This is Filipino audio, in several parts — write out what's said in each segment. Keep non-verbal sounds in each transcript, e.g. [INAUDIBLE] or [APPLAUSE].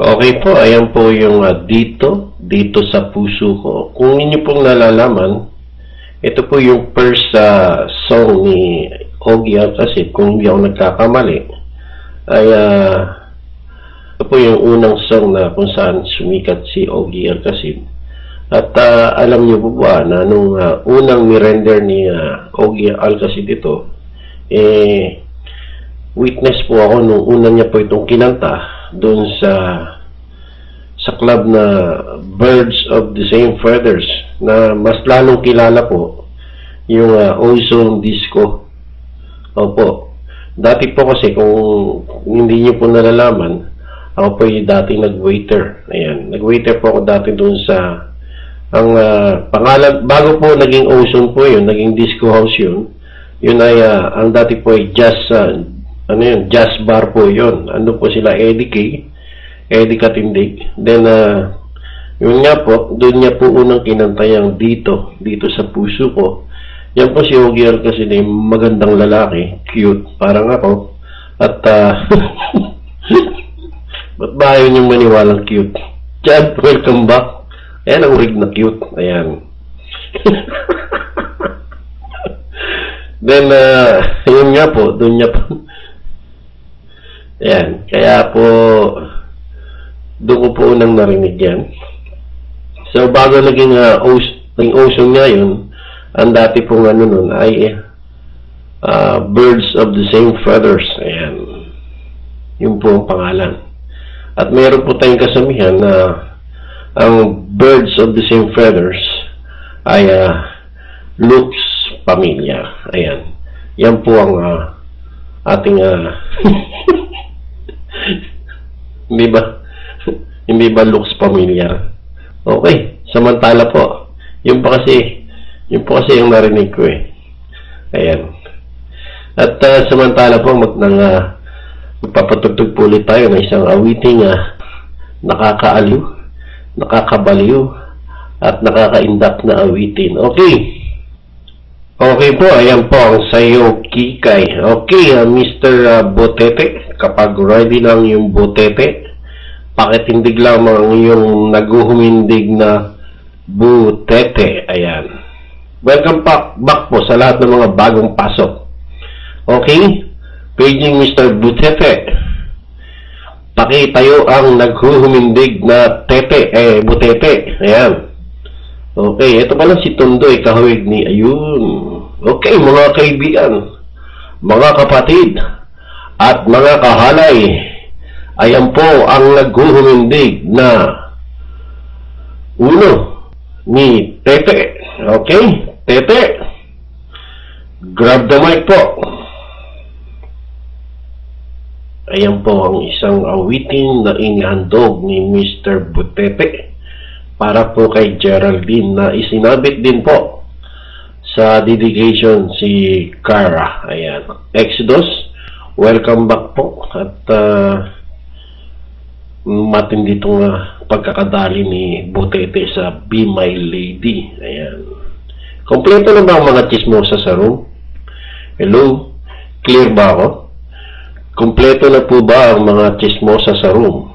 Okay po, ayan po yung uh, dito, dito sa puso ko. Kung inyo pong nalalaman, ito po yung first uh, song ni Ogie Alcacid, kung hindi ako nagkakamali, ay uh, ito po yung unang song na kung saan sumikat si Ogie Alcacid. At uh, alam niyo po ba na nung uh, unang ni-render ni uh, Ogie Alcacid ito, eh, witness po ako nung una niya po itong kinanta doon sa sa club na Birds of the Same Feathers na mas lalong kilala po yung uh, Ozone Disco. Opo. Dati po kasi kung hindi niyo po nalalaman, ako po yung dating nag-waiter. Ayan, nag-waiter po ako dati doon sa ang uh, pangalan, bago po naging Ozone po yun, naging disco house yun, yun ay, uh, ang dati po ay jazz, uh, ano yun, jazz bar po yun. Ano po sila, Eddie K. Eddie Katindig. Then, uh, yun nga po, doon niya po unang kinantayang dito, dito sa puso ko. Yan po si Ogier kasi na magandang lalaki, cute, parang ako. At, uh, [LAUGHS] ba't ba ayaw niyong maniwalang cute? Chad, welcome back. Ayan ang rig na cute. Ayan. [LAUGHS] Then, uh, yun nga po, doon niya po, Ayan. Kaya po, doon po unang narinig yan. So, bago naging, uh, os, naging ocean nga yun, ang dati pong ano nun ay uh, Birds of the Same Feathers. Ayan. Yun po ang pangalan. At meron po tayong kasamihan na ang Birds of the Same Feathers ay uh, Luke's Pamilya. Ayan. Yan po ang uh, ating uh, [LAUGHS] Hindi ba? Hindi ba looks familiar? Okay. Samantala po. Yung pa kasi, yung po kasi yung narinig ko eh. Ayan. At uh, samantala po, mag, nang, uh, magpapatugtog po ulit tayo ng isang awiting uh, nakakaaliw, nakakabaliw, at nakakaindak na awitin. Okay. Okay po, ayan po ang sayo kikay. Okay, uh, Mr. Botete, kapag ready lang yung Botete, pakitindig lamang ang iyong naguhumindig na Butete. Ayan. Welcome back, back po sa lahat ng mga bagong pasok. Okay? Paging Mr. Butete. Pakitayo ang naghuhumindig na tete, eh, butete. Ayan. Okay, ito pala si Tundoy Kahawig ni Ayun. Okay, mga kaibigan, mga kapatid, at mga kahalay, ayan po ang naghuhumindig na uno ni Tete. Okay, Tete, grab the mic po. Ayan po ang isang awitin na inhandog ni Mr. Butete para po kay Geraldine na isinabit din po sa dedication si Cara. Ayan. Exodus, welcome back po. At uh, matindi itong uh, pagkakadali ni Butete sa Be My Lady. Ayan. Kompleto na ba ang mga chismosa sa room? Hello? Clear ba ako? Kompleto na po ba ang mga chismosa sa room?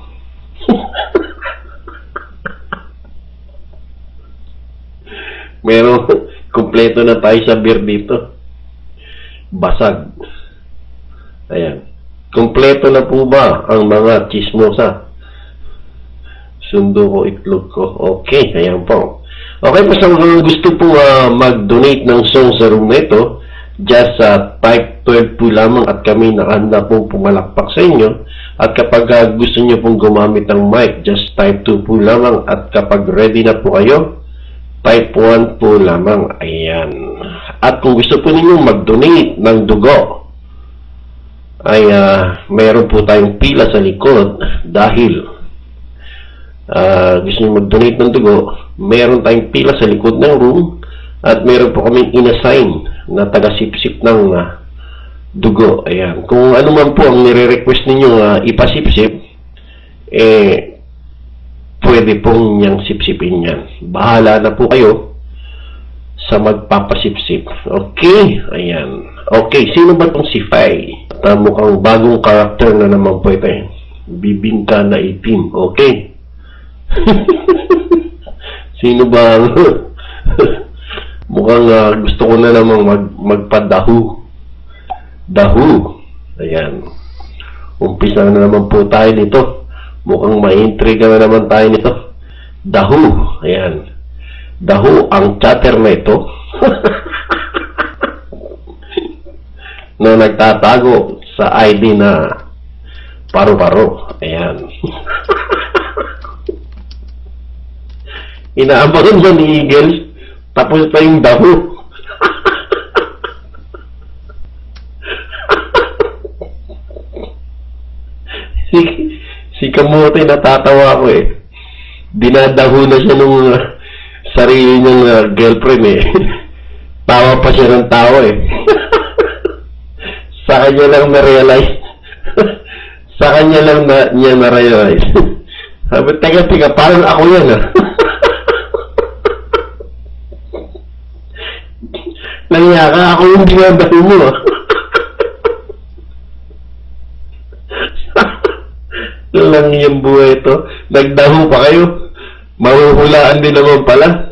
[LAUGHS] Meron, kumpleto na tayo sa beer dito. Basag. Ayan. Kumpleto na po ba ang mga chismosa? Sundo ko, itlog ko. Okay, ayan po. Okay po sa mga gusto po uh, mag-donate ng song sa room na ito, just uh, type 12 po lamang at kami nakahanda po pumalakpak sa inyo. At kapag uh, gusto nyo pong gumamit ng mic, just type 2 po lamang at kapag ready na po kayo, Type 1 po lamang. Ayan. At kung gusto po ninyo mag-donate ng dugo, ay uh, meron po tayong pila sa likod dahil uh, gusto nyo mag-donate ng dugo, meron tayong pila sa likod ng room at meron po kaming inassign na taga-sip-sip ng uh, dugo. Ayan. Kung ano man po ang nire-request ninyo uh, ipasip-sip, eh, pwede pong niyang sipsipin yan. Bahala na po kayo sa magpapasipsip. Okay, ayan. Okay, sino ba itong si Fai? At uh, mukhang bagong karakter na naman po ito eh. bibingka na itim. Okay. [LAUGHS] Sino ba ang [LAUGHS] mukhang ah, gusto ko na namang mag, magpadahu. Dahu. Ayan. Umpisa na naman po tayo nito. Mukhang ma-intriga na naman tayo nito. Dahu. Ayan. Dahu ang chatter na ito. [LAUGHS] na nagtatago sa ID na paro-paro. Ayan. Inaabangan ba ni Eagles? Tapos pa yung daho. si, si Kamote natatawa ko eh. Dinadaho na siya nung uh, sarili niyang uh, girlfriend eh. Tawa pa siya ng tawa eh. Sa kanya lang na-realize. Sa kanya lang na, niya na-realize. Sabi, teka, teka, parang ako yan ah. Nangya ka, ako yung dinadaho mo ah. [LAUGHS] lang yung buhay ito. Nagdaho pa kayo. Mahuhulaan din naman pala.